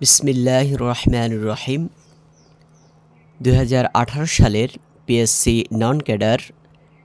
বিসমিল্লাহ রহমান রহিম দু হাজার আঠারো সালের পিএসসি নন ক্যাডার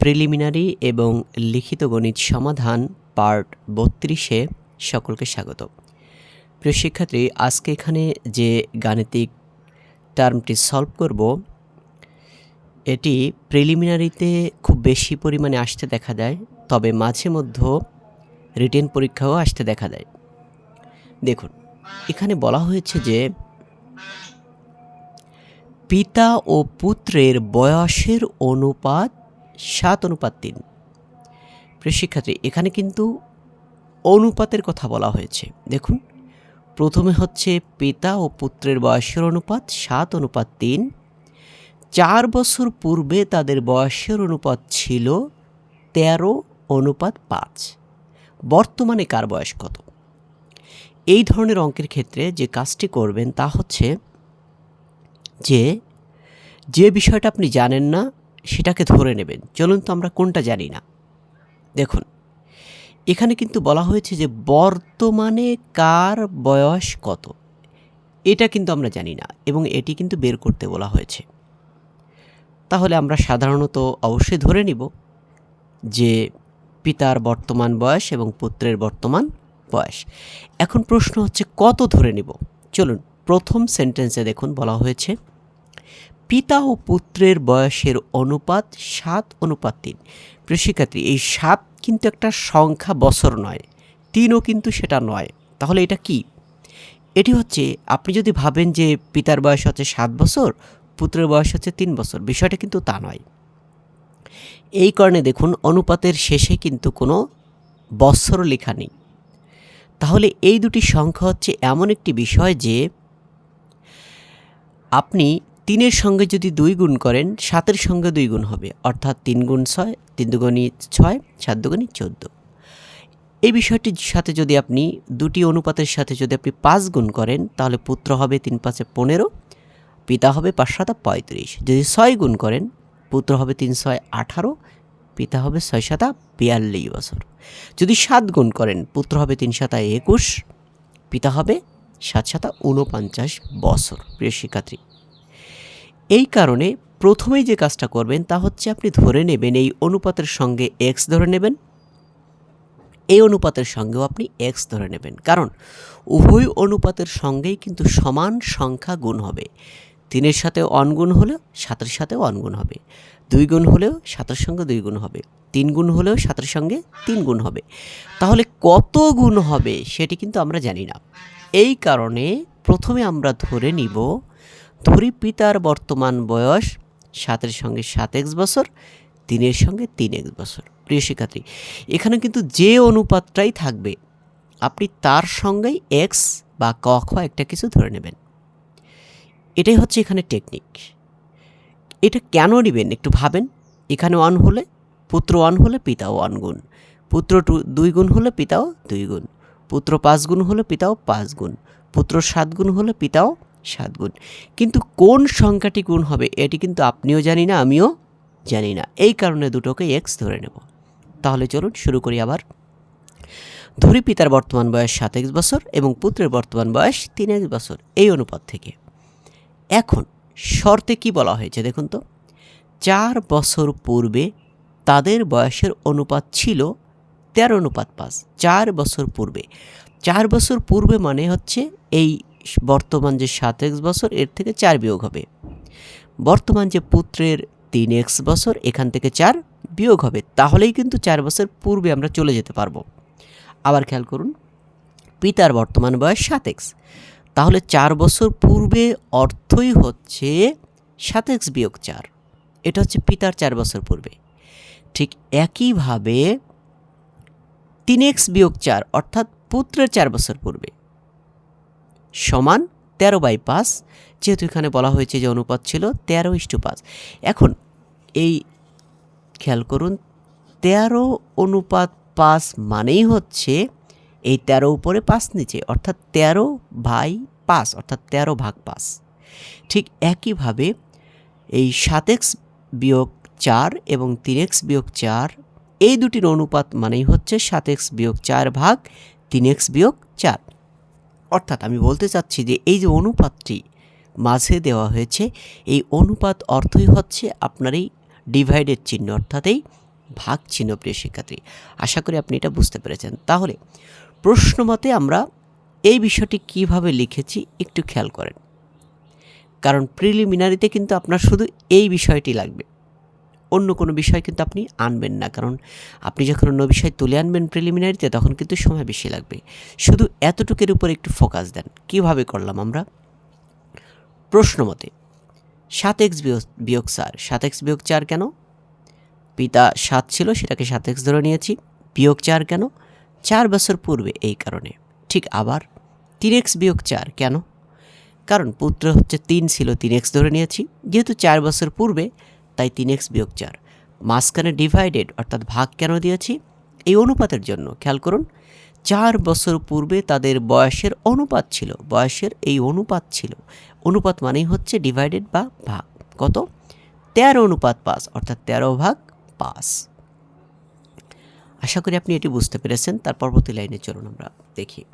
প্রিলিমিনারি এবং লিখিত গণিত সমাধান পার্ট বত্রিশে সকলকে স্বাগত প্রিয় শিক্ষার্থী, আজকে এখানে যে গাণিতিক টার্মটি সলভ করব, এটি প্রিলিমিনারিতে খুব বেশি পরিমাণে আসতে দেখা যায় তবে মাঝে মধ্যে রিটেন পরীক্ষাও আসতে দেখা যায় দেখুন এখানে বলা হয়েছে যে পিতা ও পুত্রের বয়সের অনুপাত সাত, অনুপাত তিন। প্রিয় শিক্ষার্থী, এখানে কিন্তু অনুপাতের কথা বলা হয়েছে। দেখুন, প্রথমে হচ্ছে পিতা ও পুত্রের বয়সের অনুপাত সাত, অনুপাত তিন। চার বছর পূর্বে তাদের বয়সের অনুপাত ছিল তেরো, অনুপাত পাঁচ। বর্তমানে কার বয়স কত? এই ধরনের অঙ্কের ক্ষেত্রে যে কাজটি করবেন তা হচ্ছে যে যে বিষয়টা আপনি জানেন না, সেটাকে ধরে নেবেন। চলুন তো আমরা কোনটা জানি না। দেখুন, এখানে কিন্তু বলা হয়েছে যে বর্তমানে কার বয়স কত? এটা কিন্তু আমরা জানি না এবং এটি কিন্তু বের করতে বলা হয়েছে। তাহলে আমরা সাধারণত অবশ্যই ধরে নিব যে পিতার বর্তমান বয়স এবং পুত্রের বর্তমান বয়স। এখন প্রশ্ন হচ্ছে, কত ধরে নিব? চলুন, প্রথম সেন্টেন্সে দেখুন, বলা হয়েছে, পিতা ও পুত্রের বয়সের অনুপাত সাত, অনুপাত তিন। প্রিয় এই সাত কিন্তু একটা সংখ্যা বছর নয়, তিনও কিন্তু সেটা নয়। তাহলে এটা কি? এটি হচ্ছে, আপনি যদি ভাবেন যে পিতার বয়স হচ্ছে সাত বছর, পুত্রের বয়স হচ্ছে তিন বছর, বিষয়টা কিন্তু তা নয়। এই কারণে দেখুন, অনুপাতের শেষে কিন্তু কোনো বৎসর লেখা নেই। তাহলে এই দুটি সংখ্যা হচ্ছে এমন একটি বিষয় যে আপনি তিনের সঙ্গে যদি দুই গুণ করেন, সাতের সঙ্গে দুই গুণ হবে। অর্থাৎ তিন গুণ ছয়, তিন দুগুণি ছয়, সাত দুগুণি চোদ্দ। এই বিষয়টির সাথে যদি আপনি দুটি অনুপাতের সাথে যদি আপনি পাঁচ গুণ করেন, তাহলে পুত্র হবে তিন পাঁচে পনেরো, পিতা হবে পাঁচ সাতা পঁয়ত্রিশ। যদি ছয় গুণ করেন, পুত্র হবে তিন ছয় আঠারো পিতা হবে ছয় সাতা বিয়াল্লিশ বছর। যদি সাত গুণ করেন, পুত্র হবে তিন সাতা একুশ, পিতা হবে সাত সাতা ঊনপঞ্চাশ বছর, প্রিয় শিক্ষার্থী। এই কারণে প্রথমেই যে কাজটা করবেন, তা হচ্ছে আপনি ধরে নেবেন এই অনুপাতের সঙ্গে এক্স ধরে নেবেন। এই অনুপাতের সঙ্গেও আপনি এক্স ধরে নেবেন। কারণ উভয় অনুপাতের সঙ্গেই কিন্তু সমান সংখ্যা গুণ হবে। তিনের সাথে অনগুণ হলেও সাতের সাথেও অনগুণ হবে। দুই গুণ হলেও সাতের সঙ্গে দুই গুণ হবে। তিন গুণ হলেও সাতের সঙ্গে তিন গুণ হবে। তাহলে কত গুণ হবে সেটি কিন্তু আমরা জানি না। এই কারণে প্রথমে আমরা ধরে নিব, ধরি পিতার বর্তমান বয়স সাতের সঙ্গে সাত এক্স বছর, তিনের সঙ্গে তিন এক্স বছর। প্রিয় শিক্ষার্থী, এখানে কিন্তু যে অনুপাতটাই থাকবে, আপনি তার সঙ্গেই এক্স বা ক, খ একটা কিছু ধরে নেবেন। এটাই হচ্ছে এখানে টেকনিক এটা কেন নেবেন? একটু ভাবেন। এখানে ওয়ান হলে পুত্র ওয়ান হলে পিতাও ওয়ান গুণ। পুত্র টু, দুই গুণ হলে পিতাও দুই গুণ। পুত্র পাঁচ গুণ হলে পিতাও পাঁচ গুণ। পুত্র সাত গুণ হলে পিতাও সাত গুণ। কিন্তু কোন সংখ্যাটি গুণ হবে, এটি কিন্তু আপনিও জানি না, আমিও জানি না। এই কারণে দুটোকে এক্স ধরে নেব। তাহলে চলুন, শুরু করি আবার। ধরি পিতার বর্তমান বয়স সাত বছর এবং পুত্রের বর্তমান বয়স তিন বছর। এই অনুপাত থেকে। এখন শর্তে কি বলা হয়েছে দেখুন তো? চার বছর পূর্বে তাদের বয়সের অনুপাত ছিল তেরো অনুপাত পাঁচ। চার বছর পূর্বে। চার বছর পূর্বে মানে হচ্ছে এই বর্তমান যে সাত এক্স বছর, এর থেকে চার বিয়োগ হবে। বর্তমান যে পুত্রের তিন এক্স বছর, এখান থেকে চার বিয়োগ হবে। তাহলেই কিন্তু চার বছর পূর্বে আমরা চলে যেতে পারব। আবার খেয়াল করুন, পিতার বর্তমান বয়স সাত এক্স। তাহলে চার বছর পূর্বে অর্থই হচ্ছে সাত এক্স বিয়োগ চার। এটা হচ্ছে পিতার চার বছর পূর্বে। ঠিক একইভাবে তিন এক্স বিয়োগ চার, অর্থাৎ পুত্রের চার বছর পূর্বে, সমান তেরো বাই পাঁচ, যেহেতু এখানে বলা হয়েছে যে অনুপাত ছিল তেরো ইস্টু পাঁচ। এখন এই খেয়াল করুন, তেরো অনুপাত পাঁচ মানেই হচ্ছে এই তেরো উপরে পাঁচ নিচে, অর্থাৎ তেরো বাই পাঁচ, অর্থাৎ তেরো ভাগ পাঁচ। ঠিক একইভাবে এই সাত এক্স বিয়োগ চার এবং তিন এক্স বিয়োগ চার, এই দুটির অনুপাত মানেই হচ্ছে সাত এক্স বিয়োগ চার ভাগ তিন এক্স বিয়োগ চার। অর্থাৎ আমি বলতে চাচ্ছি যে এই যে অনুপাতটি মাঝে দেওয়া হয়েছে, এই অনুপাত অর্থই হচ্ছে আপনার এই ডিভাইডের চিহ্ন, অর্থাৎ এই ভাগ চিহ্ন প্রিয় শিক্ষার্থী। আশা করি আপনি এটা বুঝতে পেরেছেন। তাহলে প্রশ্ন মতে আমরা এই বিষয়টি কীভাবে লিখেছি একটু খেয়াল করেন। কারণ প্রিলিমিনারিতে কিন্তু আপনার শুধু এই বিষয়টি লাগবে। অন্য কোনো বিষয় কিন্তু আপনি আনবেন না। কারণ আপনি যখন অন্য বিষয় তুলে আনবেন প্রিলিমিনারিতে, তখন কিন্তু সময় বেশি লাগবে। শুধু এতটুকুর উপর একটু ফোকাস দেন। কীভাবে করলাম আমরা? প্রশ্ন মতে সাত এক্স বিয়োগ চার। সাত এক্স বিয়োগ চার কেন? পিতা সাত ছিল, সেটাকে সাত এক্স ধরে নিয়েছি। বিয়োগ চার কেন? চার বছর পূর্বে এই কারণে। ঠিক আবার তিন এক্স বিয়োগ চার, কেন? কারণ পুত্র হচ্ছে তিন ছিল, তিন এক্স ধরে নিয়েছি। যেহেতু চার বছর পূর্বে, তাই তিন এক্স বিয়োগ চার। মাঝখানে ডিভাইডেড অর্থাৎ ভাগ কেন দিয়েছি? এই অনুপাতের জন্য। খেয়াল করুন, চার বছর পূর্বে তাদের বয়সের অনুপাত ছিল, বয়সের এই অনুপাত ছিল। অনুপাত মানেই হচ্ছে ডিভাইডেড বা ভাগ। কত? তেরো অনুপাত পাঁচ, অর্থাৎ তেরো ভাগ পাঁচ। আশা করি আপনি এটি বুঝতে পেরেছেন। তার পরবর্তী লাইনে চলুন আমরা দেখি।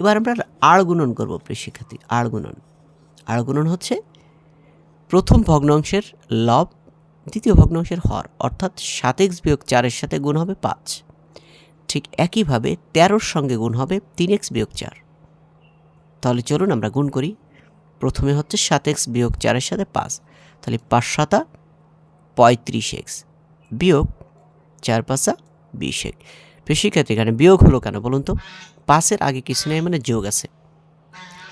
এবার আমরা আড় গুণন করব, প্রিয় শিক্ষার্থী আড় গুণন। আড় গুণন হচ্ছে প্রথম ভগ্নাংশের লব, দ্বিতীয় ভগ্নাংশের হর, অর্থাৎ সাত এক্স বিয়োগ চারের সাথে গুণ হবে পাঁচ। ঠিক একইভাবে তেরোর সঙ্গে গুণ হবে তিন এক্স বিয়োগ চার। তাহলে চলুন আমরা গুণ করি। প্রথমে হচ্ছে সাত এক্স বিয়োগ চারের সাথে পাঁচ। তাহলে পাঁচ সাতা পঁয়ত্রিশ এক্স বিয়োগ চার পাঁচা বিশ এক শিক্ষার্থী এখানে বিয়োগ হলো কেন বলুন তো? পাশের আগে কিছু নেই মানে যোগ আছে।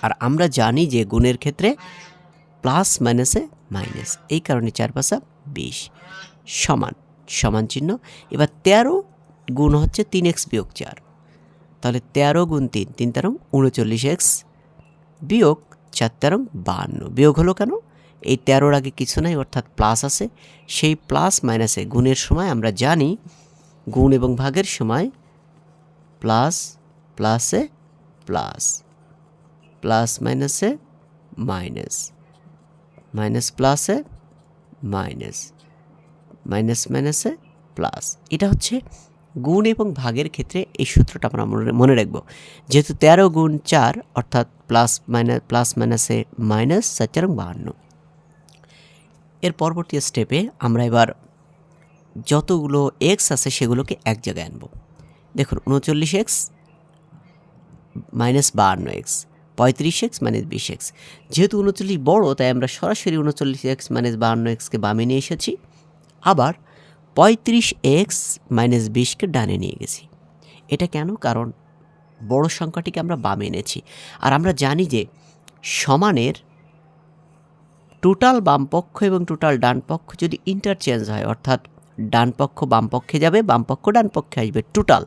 আর আমরা জানি যে গুণের ক্ষেত্রে প্লাস মাইনাসে মাইনাস। এই কারণে চার পাঁচা বিশ। সমান সমান চিহ্ন। এবার তেরো গুণ হচ্ছে তিন এক্স বিয়োগ চার। তাহলে তেরো গুণ তিন তিন তেরো উনচল্লিশ এক্স বিয়োগ চার তেরো বাহান্ন। বিয়োগ হলো কেন? এই তেরোর আগে কিছু নাই, অর্থাৎ প্লাস আছে। সেই প্লাস মাইনাসে গুণের সময় আমরা জানি গুণ এবং ভাগের সময় প্লাস, প্লাসে প্লাস প্লাস মাইনাসে মাইনাস মাইনাস প্লাসে মাইনাস মাইনাস মাইনাসে প্লাস। এটা হচ্ছে গুণ এবং ভাগের ক্ষেত্রে এই সূত্রটা আমরা মনে রাখব। যেহেতু তেরো গুণ চার, অর্থাৎ প্লাস মাইনাস প্লাস মাইনাসে মাইনাস চার চার, বাহান্ন। এর পরবর্তী স্টেপে আমরা এবার যতগুলো এক্স আছে সেগুলোকে এক জায়গায় আনব। দেখুন, উনচল্লিশ এক্স মাইনাস বাহান্ন এক্স, পঁয়ত্রিশ এক্স মাইনাস বিশ এক্স। যেহেতু উনচল্লিশ বড়, তাই আমরা সরাসরি উনচল্লিশ এক্স মাইনাস বাহান্ন এক্সকে বামে নিয়ে এসেছি। আবার পঁয়ত্রিশ এক্স মাইনাস বিশকে ডানে নিয়ে গেছি। এটা কেন? কারণ বড় সংখ্যাটিকে আমরা বামে এনেছি। আর আমরা জানি যে সমানের টোটাল বামপক্ষ এবং টোটাল ডান পক্ষ যদি ইন্টারচেঞ্জ হয়, অর্থাৎ ডান পক্ষ বাম পক্ষে যাবে, বাম পক্ষ ডান পক্ষে আসবে টোটাল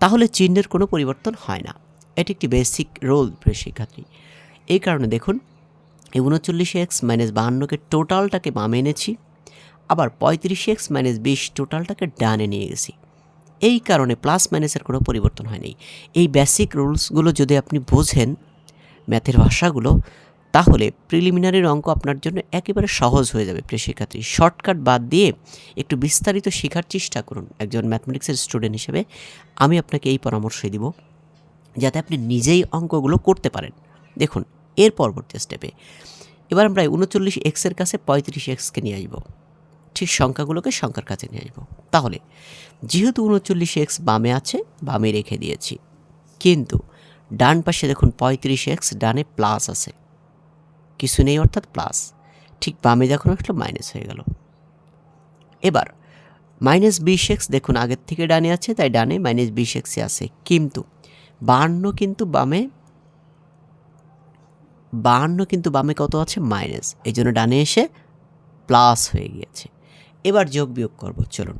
তাহলে চিহ্নের কোনো পরিবর্তন হয় না। এটি একটি বেসিক রোল প্রিয় শিক্ষার্থী। এই কারণে দেখুন এই উনচল্লিশ এক্স মাইনাস বাহান্নকে টোটালটাকে বামে এনেছি, আবার পঁয়ত্রিশ এক্স মাইনাস বিশ টোটালটাকে ডানে নিয়ে গেছি। এই কারণে প্লাস মাইনাসের কোনো পরিবর্তন হয়নি। এই বেসিক রুলসগুলো যদি আপনি বোঝেন ম্যাথের ভাষাগুলো তাহলে প্রিলিমিনারির অঙ্ক আপনার জন্য একেবারে সহজ হয়ে যাবে প্রিয় শিক্ষার্থী। শর্টকাট বাদ দিয়ে একটু বিস্তারিত শেখার চেষ্টা করুন একজন ম্যাথমেটিক্সের স্টুডেন্ট হিসেবে। আমি আপনাকে এই পরামর্শই দিব যাতে আপনি নিজেই অঙ্কগুলো করতে পারেন। দেখুন, এর পরবর্তী স্টেপে এবার আমরা উনচল্লিশ এক্সের কাছে পঁয়ত্রিশ এক্সকে নিয়ে আসব। ঠিক সংখ্যাগুলোকে সংখ্যার কাছে নিয়ে আসব। তাহলে, যেহেতু উনচল্লিশ এক্স বামে আছে, বামে রেখে দিয়েছি। কিন্তু, ডান পাশে দেখুন পঁয়ত্রিশ এক্স ডানে প্লাস আছে। কিছু নেই অর্থাৎ প্লাস ঠিক বামে যখন আসলো মাইনাস হয়ে গেল। এবার মাইনাস বিশ এক্স দেখুন আগের থেকে ডানে আছে, তাই ডানে মাইনাস বিশ এক্সে আছে। কিন্তু বাহান্ন কিন্তু বামে বাহান্ন কিন্তু বামে কত আছে? মাইনাস এই জন্য ডানে এসে প্লাস হয়ে গিয়েছে। এবার যোগ বিয়োগ করব, চলুন।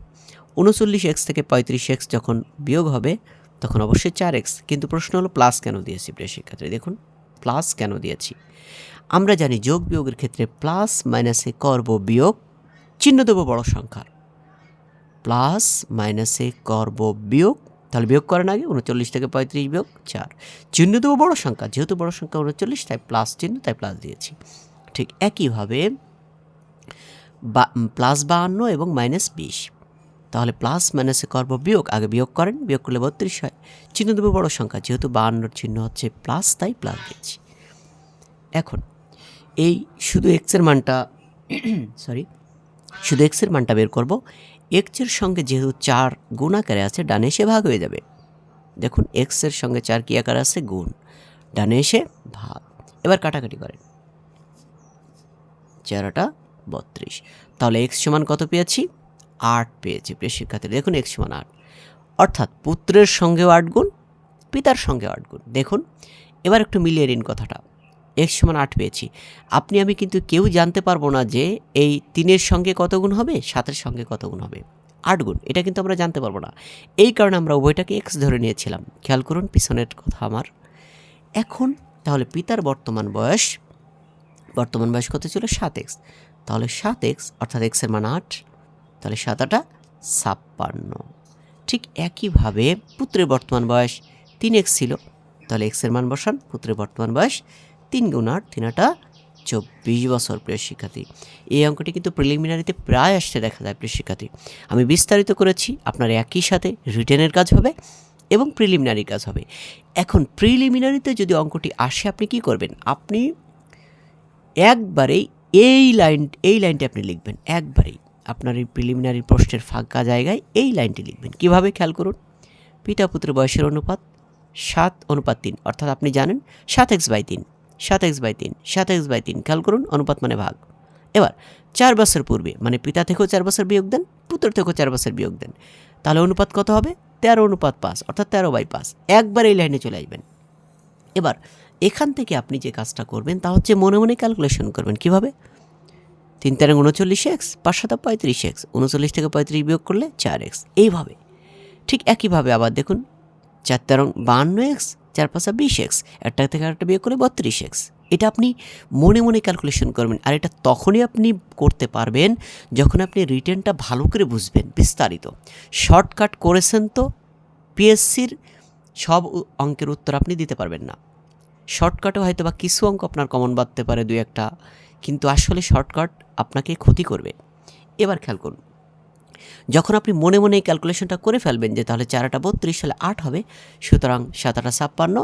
উনচল্লিশ এক্স থেকে পঁয়ত্রিশ এক্স যখন বিয়োগ হবে, তখন অবশ্যই চার এক্স কিন্তু প্রশ্ন হলো প্লাস কেন দিয়েছি প্রিয় শিক্ষার্থী? দেখুন প্লাস কেন দিয়েছি? আমরা জানি যোগ বিয়োগের ক্ষেত্রে প্লাস মাইনাসে করব বিয়োগ, চিহ্ন দেবো বড় সংখ্যার। প্লাস মাইনাসে করব বিয়োগ, তাহলে বিয়োগ করেন আগে, উনচল্লিশ থেকে পঁয়ত্রিশ বিয়োগ চার। চিহ্ন দেবো বড় সংখ্যা, যেহেতু বড় সংখ্যা উনচল্লিশ, তাই প্লাস চিহ্ন, তাই প্লাস দিয়েছি। ঠিক একইভাবে বা প্লাস বাহান্ন এবং মাইনাস বিশ। তাহলে প্লাস মাইনাসে করব বিয়োগ, আগে বিয়োগ করেন, বিয়োগ করলে বত্রিশ হয়। চিহ্ন দেবো বড় সংখ্যা, যেহেতু বাহান্নর চিহ্ন হচ্ছে প্লাস, তাই প্লাস দিয়েছি। এখন এই শুধু এক্সের মানটা সরি শুধু এক্সের মানটা বের করব। এক্সের সঙ্গে যেহেতু চার গুণ আকারে আছে, ডানে এসে ভাগ হয়ে যাবে। দেখুন এক্সের সঙ্গে চার কি আকার আছে? গুণ। ডানে এসে ভাগ। এবার কাটাকাটি করেন। চারটা বত্রিশ। তাহলে এক্স সমান কত পেয়েছি? আট পেয়েছি। প্রিয় শিক্ষার্থী, দেখুন এক্স সমান আট। অর্থাৎ পুত্রের সঙ্গেও আট গুণ, পিতার সঙ্গেও আট গুণ। দেখুন, এবার একটু মিলিয়ে নিন কথাটা। এক্স সমান আট পেয়েছি। আপনি, আমি কিন্তু কেউ জানতে পারব না যে এই তিনের সঙ্গে কত গুণ হবে, সাতের সঙ্গে কত গুণ হবে। আট গুণ, এটা কিন্তু আমরা জানতে পারব না। এই কারণে আমরা উভয়টাকে এক্স ধরে নিয়েছিলাম। খেয়াল করুন, পিছনের কথা আমার। এখন, তাহলে পিতার বর্তমান বয়স বর্তমান বয়স কত ছিল? সাত এক্স। তাহলে সাত এক্স, অর্থাৎ এক্সের মান আট, তাহলে সাত আটা ছাপ্পান্ন। ঠিক একইভাবে পুত্রের বর্তমান বয়স তিন এক্স ছিল। তাহলে এক্সের মান বসান, পুত্রের বর্তমান বয়স তিন গুণ আট, তিন আটা চব্বিশ বছর, প্রিয় শিক্ষার্থী। এই অঙ্কটি কিন্তু প্রিলিমিনারিতে প্রায় আসতে দেখা যায়, প্রিয় শিক্ষার্থী। আমি বিস্তারিত করেছি, আপনার একই সাথে রিটেনের কাজ হবে এবং প্রিলিমিনারি কাজ হবে। এখন প্রিলিমিনারিতে যদি অঙ্কটি আসে, আপনি কি করবেন? আপনি একবারেই এই লাইন, এই লাইনটি আপনি লিখবেন, একবারেই। আপনার এই প্রিলিমিনারি প্রশ্নের ফাঁকা জায়গায় এই লাইনটি লিখবেন। কীভাবে? খেয়াল করুন। পিতা পুত্র বয়সের অনুপাত সাত, অনুপাত তিন। অর্থাৎ আপনি জানেন, সাত এক্স বাই তিন। সাত এক্স বাই তিন, সাত এক্স বাই তিন খেয়াল করুন, অনুপাত মানে ভাগ। এবার, চার বছর পূর্বে মানে পিতা থেকেও চার বছর বিয়োগ দেন, পুত্র থেকেও চার বছর বিয়োগ দেন। তাহলে অনুপাত কত হবে? তেরো অনুপাত পাঁচ, অর্থাৎ তেরো বাই পাঁচ। একবার এই লাইনে চলে আসবেন। এবার, এখান থেকে আপনি যে কাজটা করবেন, তা হচ্ছে মনে মনে ক্যালকুলেশন করবেন। কীভাবে? তিন তেরো উনচল্লিশ এক্স, পাঁচ সাত পঁয়ত্রিশ এক্স, উনচল্লিশ থেকে পঁয়ত্রিশ বিয়োগ করলে চার এক্স। এইভাবে, ঠিক একইভাবে আবার দেখুন, চার তেরো বাহান্ন এক্স চার পাঁচা বিশ এক্স একটা থেকে আরেকটা বিয়োগ করে বত্রিশ এক্স এটা আপনি মনে মনে ক্যালকুলেশন করবেন। আর এটা তখনই আপনি করতে পারবেন যখন আপনি রিটার্নটা ভালো করে বুঝবেন, বিস্তারিত। শর্টকাট করেছেন তো পিএসসির সব অঙ্কের উত্তর আপনি দিতে পারবেন না। শর্টকাটে হয়তো বা কিছু অঙ্ক আপনার কমন বাঁধতে পারে, দুই একটা। কিন্তু আসলে শর্টকাট আপনাকে ক্ষতি করবে। এবার খেয়াল করুন যখন আপনি মনে মনে এই ক্যালকুলেশনটা করে ফেলবেন যে তাহলে চারাটা বত্রিশ সালে আট হবে। সুতরাং সাতাটা ছাপ্পান্ন,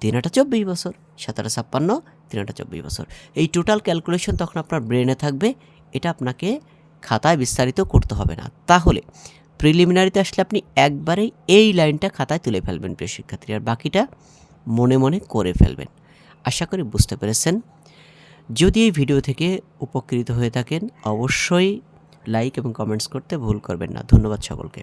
তিন আটা চব্বিশ বছর। সাতাটা ছাপ্পান্ন, তিন আটা চব্বিশ বছর। এই টোটাল ক্যালকুলেশন তখন আপনার ব্রেনে থাকবে। এটা আপনাকে খাতায় বিস্তারিত করতে হবে না। তাহলে প্রিলিমিনারিতে আসলে আপনি একবারেই এই লাইনটা খাতায় তুলে ফেলবেন প্রিয় শিক্ষার্থী আর বাকিটা মনে মনে করে ফেলবেন। আশা করি বুঝতে পেরেছেন। যদি এই ভিডিও থেকে উপকৃত হয়ে থাকেন, অবশ্যই লাইক এবং কমেন্টস করতে ভুল করবেন না। ধন্যবাদ সকলকে।